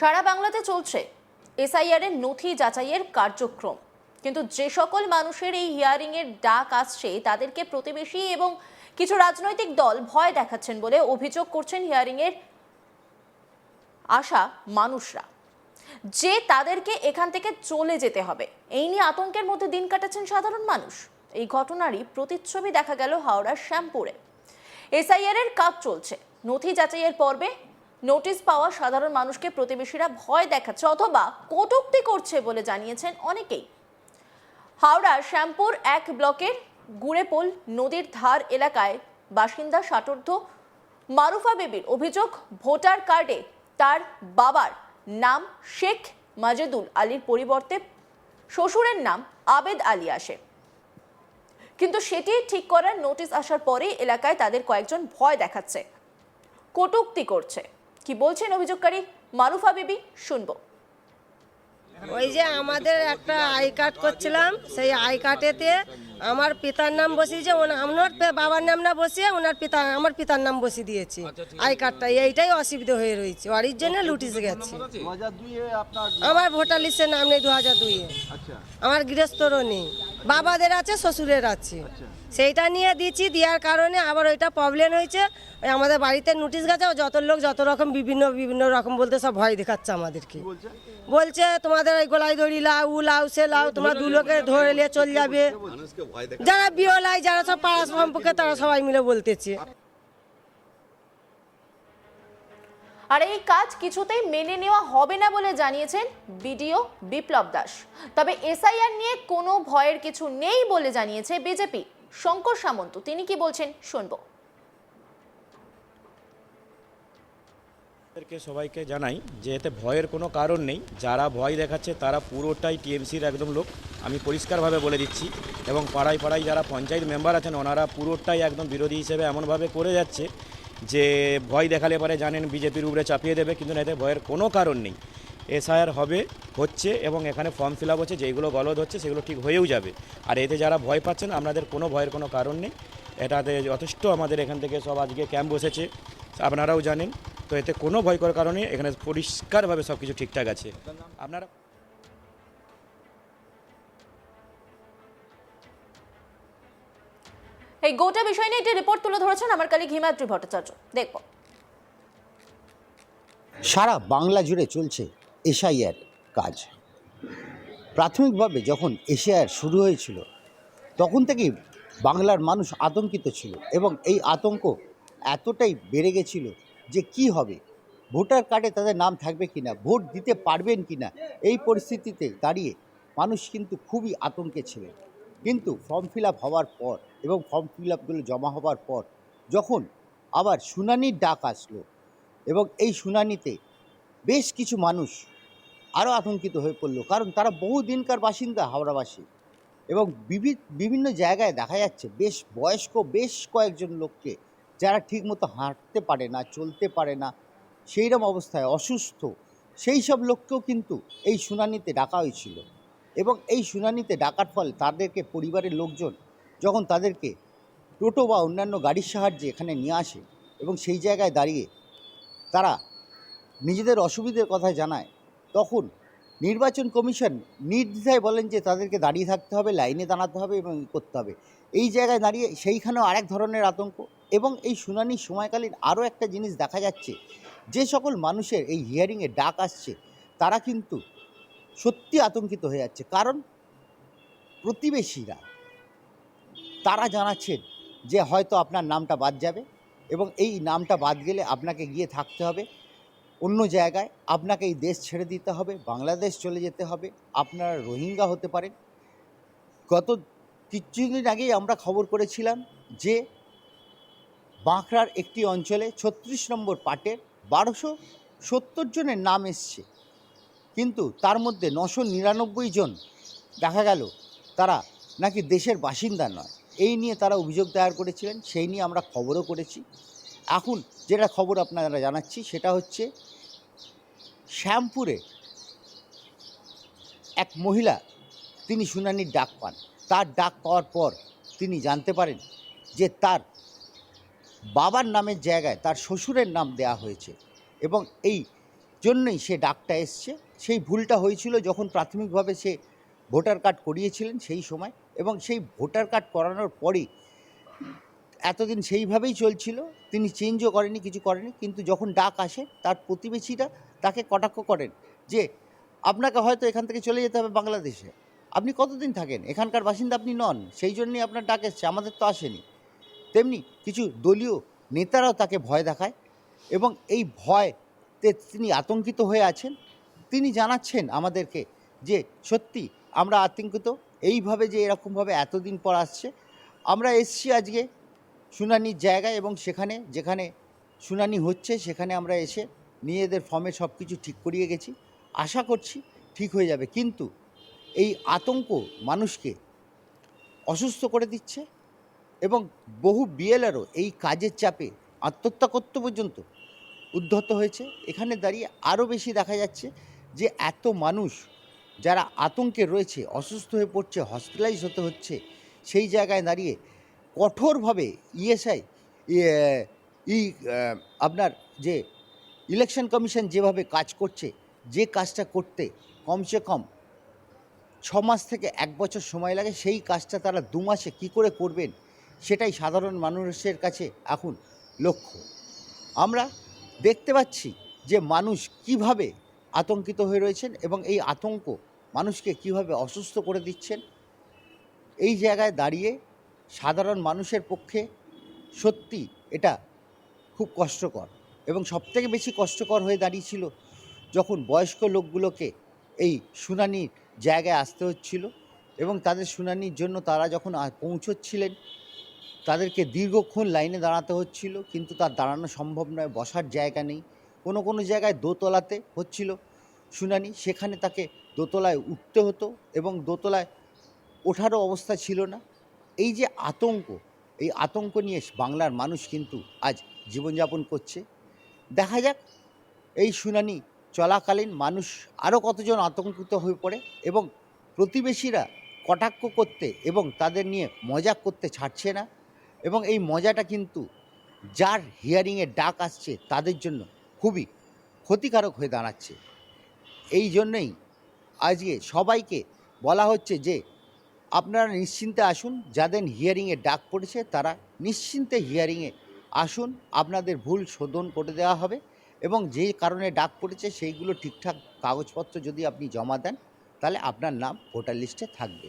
সারা বাংলাতে চলছে এসআইআর এর নথি যাচাইয়ের কার্যক্রম। কিন্তু যে সকল মানুষের এই হিয়ারিং এর ডাক আসছে, তাদেরকে প্রতিবেশী এবং কিছু রাজনৈতিক দল ভয় দেখাচ্ছেন বলে অভিযোগ করছেন হিয়ারিং এর আসা মানুষরা। যে তাদেরকে এখান থেকে চলে যেতে হবে, এই নিয়ে আতঙ্কের মধ্যে দিন কাটাচ্ছেন সাধারণ মানুষ। এই ঘটনারই প্রতিচ্ছবি দেখা গেল হাওড়ার শ্যামপুরে। এসআইআর এর কাজ চলছে। নথি যাচাইয়ের পর্বে নোটিশ পাওয়া সাধারণ মানুষকে প্রতিবেশীরা ভয় দেখাচ্ছে অথবা কটুক্তি করছে বলে জানিয়েছেন অনেকেই। হাওড়ার শ্যামপুর এক ব্লকের গুড়েপোল নদীর ধার এলাকায় বাসিন্দা ষাটোর্ধ মারুফা বেবির অভিযোগ, ভোটার কার্ডে তার বাবার নাম শেখ মাজেদুল আলীর পরিবর্তে শ্বশুরের নাম আবেদ আলী আসে। কিন্তু সেটি ঠিক করার নোটিশ আসার পরেই এলাকায় তাদের কয়েকজন ভয় দেখাচ্ছে, কটুক্তি করছে। কি বলছেন অভিযোগকারী? মারুফা বিবি শুনব। ওই যে আমাদের একটা আই কার্ড করছিলাম সেই আই কার্ডেতে আমার পিতার নাম বসিয়েছে ওনা- আমার বাবার নাম না বসিয়ে ওনার পিতা আমার পিতার নাম বসিয়ে দিয়েছে আই কার্ডটা। এইটাই অসুবিধা হয়ে রয়েছে। ওর জন্য লুটিস গেছে। আমার ভোটার লিস্টের নাম নেই দু হাজার দুইয়ে আচ্ছা। আমার গৃহস্থরও নেই। বাবাদের আছে শ্বশুরের আছে। সেইটা নিয়ে দিচ্ছি দেওয়ার কারণে আবার ওইটা প্রবলেম হয়েছে। ওই আমাদের বাড়িতে নোটিশ গেছে যত লোক যত রকম বিভিন্ন বিভিন্ন রকম বলতে সব ভয় দেখাচ্ছে আমাদেরকে। বলছে? বলছে তোমাদের ওই গোলাই দড়ি লাউ উ লাউ সে লাউ তোমার দু লোকে ধরে নিয়ে চলে যাবে। যারা বিয়লাই যারা সব পাড়া সম্পর্কে তারা সবাই মিলে বলতেছে। আর এই কাজ কিছুতেই মেনে নেওয়া হবে না বলে জানিয়েছেন বিডিও বিপ্লব দাস। তবে এসআইআর নিয়ে কোনো ভয়ের কিছু নেই বলে জানিয়েছে বিজেপি। শঙ্কর সামন্ত, তিনি কি বলছেন শুনব। আমাদেরকে সবাইকে জানাই যে এতে ভয়ের কোনো কারণ নেই। যারা ভয় দেখাচ্ছে তারা পুরোটাই টিএমসির একদম লোক। আমি পরিষ্কারভাবে বলে দিচ্ছি এবং পাড়ায় পাড়ায় যারা পঞ্চায়েত মেম্বার আছেন, ওনারা পুরোটাই একদম বিরোধী হিসেবে এমনভাবে করে যাচ্ছে যে ভয় দেখালে পরে জানেন বিজেপির উপরে চাপিয়ে দেবে, কিন্তু এতে ভয়ের কোনো কারণ নেই। এসআইআর হবে, হচ্ছে এবং এখানে ফর্ম ফিল আপ হচ্ছে যেগুলো গলদ হচ্ছে, সেগুলো ঠিক হয়েও যাবে। আর এতে যারা ভয় পাচ্ছেন আপনাদের কোনো ভয়ের কোনো কারণ নেই। এটাতে যথেষ্ট আমাদের এখান থেকে সব আজকে ক্যাম্প বসেছে, আপনারাও জানেন। তো এতে কোনো ভয় করার কারণে এখানে পরিষ্কারভাবে সব কিছু ঠিকঠাক আছে। আপনারা এই গোটা বিষয় নিয়ে একটি রিপোর্ট তুলে ধরেছেন আমার কালিক হিমাদ্রি ভট্টাচার্য। দেখব। সারা বাংলা জুড়ে চলছে এসআইআর কাজ। প্রাথমিকভাবে যখন এশিয়ার শুরু হয়েছিল, তখন থেকেই বাংলার মানুষ আতঙ্কিত ছিল এবং এই আতঙ্ক এতটাই বেড়ে গেছিল যে কি হবে, ভোটার কার্ডে তাদের নাম থাকবে কি না ভোট দিতে পারবেন কি না এই পরিস্থিতিতে দাঁড়িয়ে মানুষ কিন্তু খুবই আতঙ্কে ছিলেন। কিন্তু ফর্ম ফিল হওয়ার পর এবং ফর্ম ফিল আপগুলো জমা হওয়ার পর যখন আবার শুনানির ডাক আসলো এবং এই শুনানিতে বেশ কিছু মানুষ আরও আতঙ্কিত হয়ে পড়ল। কারণ তারা বহু দিনকার বাসিন্দা হাওড়াবাসী এবং বিভি- বিভিন্ন জায়গায় দেখা যাচ্ছে বেশ বয়স্ক, বেশ কয়েকজন লোককে যারা ঠিকমতো হাঁটতে পারে না, চলতে পারে না সেইরকম অবস্থায় অসুস্থ, সেই সব লোককেও কিন্তু এই শুনানিতে ডাকা হয়েছিল। এবং এই শুনানিতে ডাকার ফলে তাদেরকে পরিবারের লোকজন যখন তাদেরকে টোটো বা অন্যান্য গাড়ির সাহায্যে এখানে নিয়ে আসে এবং সেই জায়গায় দাঁড়িয়ে তারা নিজেদের অসুবিধের কথা জানায়, তখন নির্বাচন কমিশন নির্দ্বিধায় বলেন যে তাদেরকে দাঁড়িয়ে থাকতে হবে, লাইনে দাঁড়াতে হবে এবং করতে হবে। এই জায়গায় দাঁড়িয়ে সেইখানেও আরেক ধরনের আতঙ্ক এবং এই শুনানির সময়কালীন আরও একটা জিনিস দেখা যাচ্ছে, যে সকল মানুষের এই হিয়ারিংয়ে ডাক আসছে, তারা কিন্তু সত্যি আতঙ্কিত হয়ে যাচ্ছে। কারণ প্রতিবেশীরা তারা জানাচ্ছেন যে হয়তো আপনার নামটা বাদ যাবে এবং এই নামটা বাদ গেলে আপনাকে গিয়ে থাকতে হবে। অন্য জায়গায় আপনাকে এই দেশ ছেড়ে দিতে হবে, বাংলাদেশ চলে যেতে হবে। আপনারা রোহিঙ্গা হতে পারেন। গত কিছুদিন আগেই আমরা খবর করেছিলাম যে বাঁকড়ার একটি অঞ্চলে ছত্রিশ নম্বর পাটের বারোশো সত্তর জনের নাম এসছে। কিন্তু তার মধ্যে নশো নিরানব্বই জন দেখা গেল তারা নাকি দেশের বাসিন্দা নয়। এই নিয়ে তারা অভিযোগ দায়ের করেছিলেন, সেই নিয়ে আমরা খবরও করেছি। এখন যেটা খবর আপনারা জানাচ্ছি, সেটা হচ্ছে শ্যামপুরে এক মহিলা, তিনি শুনানির ডাক পান। তার ডাক পাওয়ার পর তিনি জানতে পারেন যে তার বাবার নামের জায়গায় তার শ্বশুরের নাম দেয়া হয়েছে এবং এই জন্যই সে ডাকটা এসছে। সেই ভুলটা হয়েছিল যখন প্রাথমিকভাবে সে ভোটার কার্ড করিয়েছিলেন সেই সময় এবং সেই ভোটার কার্ড করানোর পরেই এতদিন সেইভাবেই চলছিল, তিনি চেঞ্জও করেনি কিছু করেনি কিন্তু যখন ডাক আসে, তার প্রতিবেশীরা তাকে কটাক্ষ করেন যে, আপনাকে হয়তো এখান থেকে চলে যেতে হবে বাংলাদেশে। আপনি কতদিন থাকেন? এখানকার বাসিন্দা আপনি নন। সেই জন্যই আপনার ডাক এসছে, আমাদের তো আসেনি। তেমনি কিছু দলীয় নেতারাও তাকে ভয় দেখায় এবং এই ভয়তে তিনি আতঙ্কিত হয়ে আছেন। তিনি জানাচ্ছেন আমাদেরকে যে, সত্যি আমরা আতঙ্কিত। এইভাবে যে এরকমভাবে এতদিন পর আসছে, আমরা এসছি আজকে শুনানির জায়গায় এবং সেখানে, যেখানে শুনানি হচ্ছে, সেখানে আমরা এসে নিজেদের ফর্মে সব কিছু ঠিক করিয়ে গেছি। আশা করছি ঠিক হয়ে যাবে। কিন্তু এই আতঙ্ক মানুষকে অসুস্থ করে দিচ্ছে এবং বহু বিএলআরও এই কাজের চাপে আত্মহত্যা করতে পর্যন্ত উদ্ধত হয়েছে। এখানে দাঁড়িয়ে আরও বেশি দেখা যাচ্ছে যে এত মানুষ যারা আতঙ্কে রয়েছে, অসুস্থ হয়ে পড়ছে হসপিটালাইজ হতে হচ্ছে, সেই জায়গায় দাঁড়িয়ে কঠোরভাবে ইএসআই ই আপনার যে ইলেকশন কমিশন যেভাবে কাজ করছে, যে কাজটা করতে কমসে কম ছ মাস থেকে এক বছর সময় লাগে, সেই কাজটা তারা দু মাসে কী করে করবেন, সেটাই সাধারণ মানুষের কাছে এখন লক্ষ্য। আমরা দেখতে পাচ্ছি যে মানুষ কীভাবে আতঙ্কিত হয়ে রয়েছেন এবং এই আতঙ্ক মানুষকে কীভাবে অসুস্থ করে দিচ্ছেন? এই জায়গায় দাঁড়িয়ে সাধারণ মানুষের পক্ষে সত্যি এটা খুব কষ্টকর এবং সবথেকে বেশি কষ্টকর হয়ে দাঁড়িয়েছিল যখন বয়স্ক লোকগুলোকে এই শুনানির জায়গায় আসতে হচ্ছিল এবং তাদের শুনানির জন্য তারা যখন পৌঁছচ্ছিলেন, তাদেরকে দীর্ঘক্ষণ লাইনে দাঁড়াতে হচ্ছিল কিন্তু তার দাঁড়ানো সম্ভব নয়, বসার জায়গা নেই। কোনো কোনো জায়গায় দোতলাতে হচ্ছিল শুনানি, সেখানে তাকে দোতলায় উঠতে হতো এবং দোতলায় ওঠারও অবস্থা ছিল না। এই যে আতঙ্ক, এই আতঙ্ক নিয়ে বাংলার মানুষ কিন্তু আজ জীবনযাপন করছে। দেখা যাক, এই শুনানি চলাকালীন মানুষ আরও কতজন আতঙ্কিত হয়ে পড়ে এবং প্রতিবেশীরা কটাক্ষ করতে এবং তাদের নিয়ে মজা করতে ছাড়ছে না এবং এই মজাটা কিন্তু যার হিয়ারিংয়ের ডাক আসছে তাদের জন্য খুবই ক্ষতিকারক হয়ে দাঁড়াচ্ছে। এই জন্যই আজকে সবাইকে বলা হচ্ছে যে আপনারা নিশ্চিন্তে আসুন, যাদের হিয়ারিংয়ে ডাক পড়েছে তারা নিশ্চিন্তে হিয়ারিংয়ে আসুন, আপনাদের ভুল শোধন করে দেওয়া হবে এবং যে কারণে ডাক পড়েছে সেইগুলো ঠিকঠাক কাগজপত্র যদি আপনি জমা দেন, তাহলে আপনার নাম ভোটার লিস্টে থাকবে।